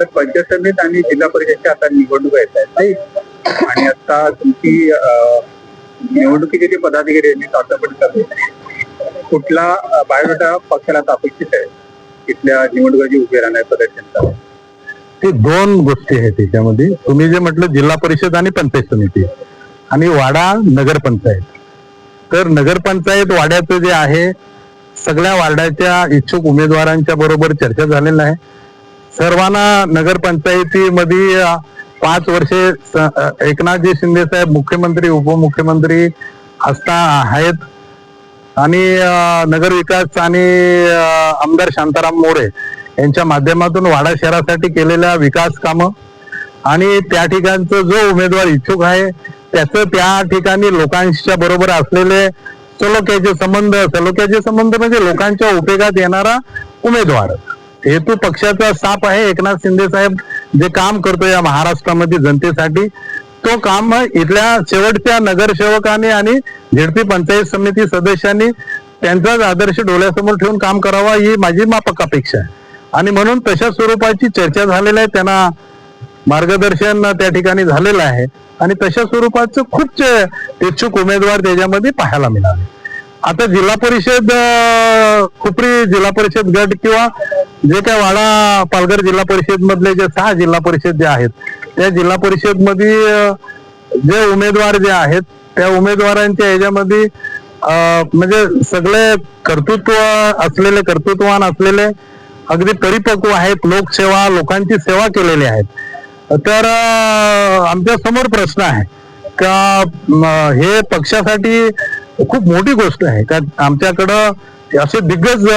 तर पंचसभेत आणि जिल्हा परिषदच्या आता निवडणुका येत आहेत आणि आता तुमची निवडणुकीचे जे पदाधिकारी यांनी चाचपण करते कुठला बायोडाटा पक्षाला आता अपेक्षित आहे? तिथल्या निवडणुकाची उभे राहणार प्रदर्शनचा ते दोन गोष्टी आहेत त्याच्यामध्ये. तुम्ही जे म्हटलं जिल्हा परिषद आणि पंचायत समिती. आणि वाडा नगरपंचायत. तर नगरपंचायत वाड्याचं जे आहे सगळ्या वार्डाच्या इच्छुक उमेदवारांच्या बरोबर चर्चा झालेला आहे. सर्वांना नगरपंचायतीमध्ये पाच वर्षे एकनाथजी शिंदे साहेब मुख्यमंत्री उपमुख्यमंत्री असता आहेत. आणि नगर नगरविकास आणि आमदार शांताराम मोरे यांच्या माध्यमातून वाडा शहरासाठी केलेल्या विकास कामं. आणि त्या ठिकाणचं जो उमेदवार इच्छुक आहे त्याचं त्या ठिकाणी लोकांच्या बरोबर असलेले सलोख्याचे संबंध सलोख्याचे संबंध म्हणजे लोकांच्या उपयोगात येणारा उमेदवार. हेतू पक्षाचा साप आहे. एकनाथ शिंदे साहेब जे काम करतो या महाराष्ट्रामध्ये जनतेसाठी तो काम इथल्या शेवटच्या नगरसेवकांनी आणि झेडपी पंचायत समिती सदस्यांनी त्यांचाच आदर्श डोळ्यासमोर ठेवून काम करावा ही माझी मापक अपेक्षा आहे. आणि म्हणून तशा स्वरूपाची चर्चा झालेली आहे. त्यांना मार्गदर्शन त्या ठिकाणी झालेलं आहे. आणि तशा स्वरूपाचं खूप इच्छुक उमेदवार त्याच्यामध्ये पाहायला मिळाले. आता जिल्हा परिषद खुपरी जिल्हा परिषद गट किंवा जे काय वाडा पालघर जिल्हा परिषद मधले जे सहा जिल्हा परिषद जे आहेत त्या जिल्हा परिषदमध्ये जे उमेदवार जे आहेत त्या उमेदवारांच्या याच्यामध्ये म्हणजे सगळे कर्तृत्व असलेले कर्तृत्ववान असलेले अगदी परिपक्व आहेत लोकसेवा लोकांची सेवा केलेली आहेत. तर आमच्यासमोर प्रश्न आहे का हे पक्षासाठी खूप मोठी गोष्ट आहे. का आमच्याकडं असे दिग्गज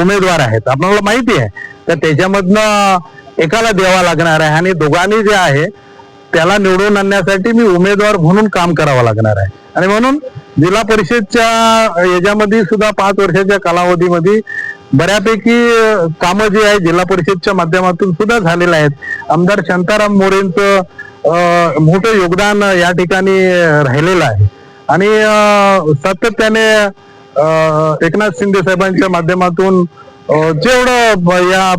उमेदवार आहेत. आपल्याला माहिती आहे. तर त्याच्यामधनं एकाला द्यावा लागणार आहे आणि दोघांनी जे आहे त्याला निवडून आणण्यासाठी मी उमेदवार म्हणून काम करावं लागणार आहे. आणि म्हणून जिल्हा परिषदच्या याच्यामध्ये सुद्धा पाच वर्षाच्या कालावधीमध्ये बऱ्यापैकी कामं जी आहे जिल्हा परिषदच्या माध्यमातून सुद्धा झालेलं आहेत. आमदार शांताराम मोरेंचं मोठं योगदान या ठिकाणी राहिलेलं आहे. आणि सातत्याने एकनाथ शिंदे साहेबांच्या माध्यमातून जेवढं या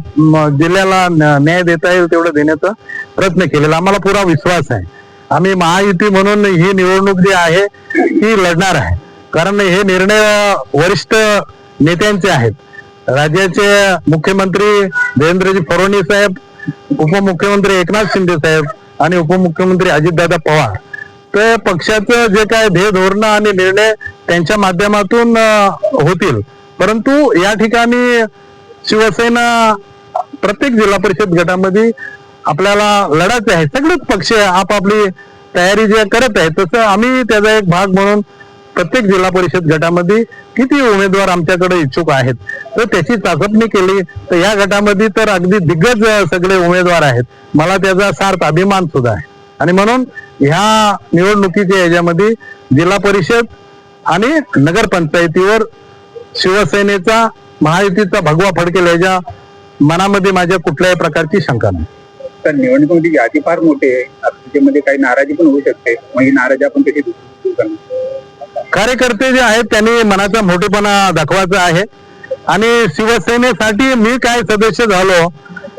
जिल्ह्याला न्या- न्याय देता येईल तेवढं देण्याचा प्रयत्न केलेला. आम्हाला पुरा विश्वास आहे. आम्ही महायुती म्हणून ही निवडणूक जी आहे ती लढणार आहे. कारण हे निर्णय वरिष्ठ नेत्यांचे आहेत. राज्याचे मुख्यमंत्री देवेंद्रजी फडणवीस साहेब उपमुख्यमंत्री एकनाथ शिंदे साहेब आणि उपमुख्यमंत्री अजितदादा पवार. ते पक्षाचं जे काय ध्येय धोरणं आणि निर्णय त्यांच्या माध्यमातून होतील. परंतु या ठिकाणी शिवसेना प्रत्येक जिल्हा परिषद गटामध्ये आपल्याला लढायचे आहे. सगळेच पक्ष आपापली तयारी जे करत आहेत तसं आम्ही त्याचा एक भाग म्हणून प्रत्येक जिल्हा परिषद गटामध्ये किती उमेदवार आमच्याकडे इच्छुक आहेत तर त्याची चाचपणी केली तर या गटामध्ये तर अगदी दिग्गज सगळे उमेदवार आहेत. मला त्याचा सार्थ अभिमान सुद्धा आहे. आणि म्हणून ह्या निवडणुकीच्या याच्यामध्ये जिल्हा परिषद आणि नगरपंचायतीवर शिवसेनेचा महायुतीचा भगवा फडकेल याच्या मनामध्ये माझ्या कुठल्याही प्रकारची शंका नाही. तर निवडणुकीची यादी फार मोठी आहे. त्याच्यामध्ये काही नाराजी पण होऊ शकते. मग ही नाराजी आपण कशी कार्यकर्ते जे आहेत त्यांनी मनाचा मोठेपणा दाखवायचा आहे. आणि शिवसेनेसाठी मी काय सदस्य झालो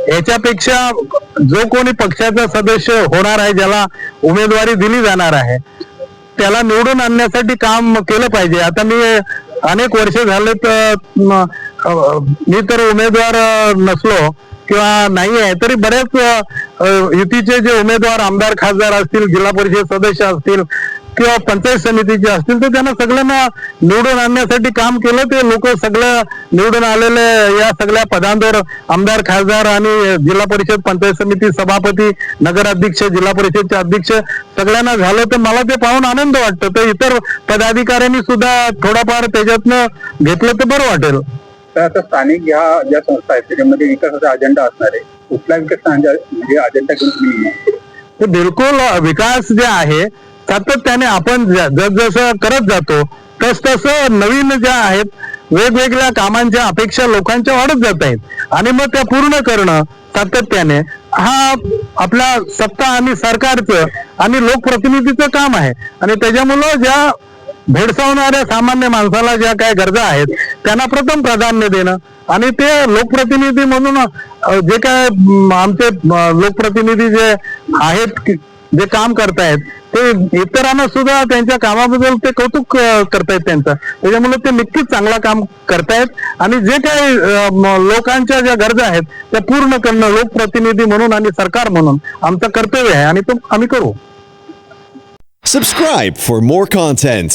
याच्यापेक्षा जो कोणी पक्षाचा सदस्य होणार आहे ज्याला उमेदवारी दिली जाणार आहे त्याला निवडून आणण्यासाठी काम केलं पाहिजे. आता मी अनेक वर्ष झाले तर मी तर उमेदवार नसलो किंवा नाही आहे तरी बरेच युतीचे जे उमेदवार आमदार खासदार असतील जिल्हा परिषद सदस्य असतील किंवा पंचायत समितीचे असतील तर त्यांना सगळ्यांना निवडून आणण्यासाठी काम केलं. ते लोक सगळं निवडून आलेले या सगळ्या पदांवर आमदार खासदार आणि जिल्हा परिषद पंचायत समिती सभापती नगराध्यक्ष जिल्हा परिषदचे अध्यक्ष सगळ्यांना झालं तर मला ते पाहून आनंद वाटतो. तर इतर पदाधिकाऱ्यांनी सुद्धा थोडाफार त्याच्यातनं घेतलं तर बरं वाटेल. तर आता स्थानिक ह्या ज्या संस्था आहेत त्याच्यामध्ये विकासाचा अजेंडा असणार आहे. कुठला विकास म्हणजे अजेंडा घेऊन बिलकुल विकास जे आहे सातत्याने आपण ज- जसजसं करत जातो तस तसं नवीन ज्या आहेत वेगवेगळ्या कामांच्या अपेक्षा लोकांच्या वाढत जात आहेत. आणि मग त्या पूर्ण करणं सातत्याने हा आपला सत्ता आणि सरकारचं आणि लोकप्रतिनिधीचं काम आहे. आणि त्याच्यामुळं ज्या भेडसावणाऱ्या सामान्य माणसाला ज्या काय गरजा आहेत त्यांना प्रथम प्राधान्य देणं. आणि ते लोकप्रतिनिधी म्हणून जे काय आमचे लोकप्रतिनिधी जे आहेत की- जे काम करतायत ते इतरांना सुद्धा त्यांच्या कामाबद्दल ते कौतुक करतायत त्यांचं. त्याच्यामुळे ते नक्कीच चांगला काम करतायत आणि जे काही लोकांच्या ज्या गरजा आहेत त्या पूर्ण करणं लोकप्रतिनिधी म्हणून आणि सरकार म्हणून आमचं कर्तव्य आहे आणि तो आम्ही करू. Subscribe for more content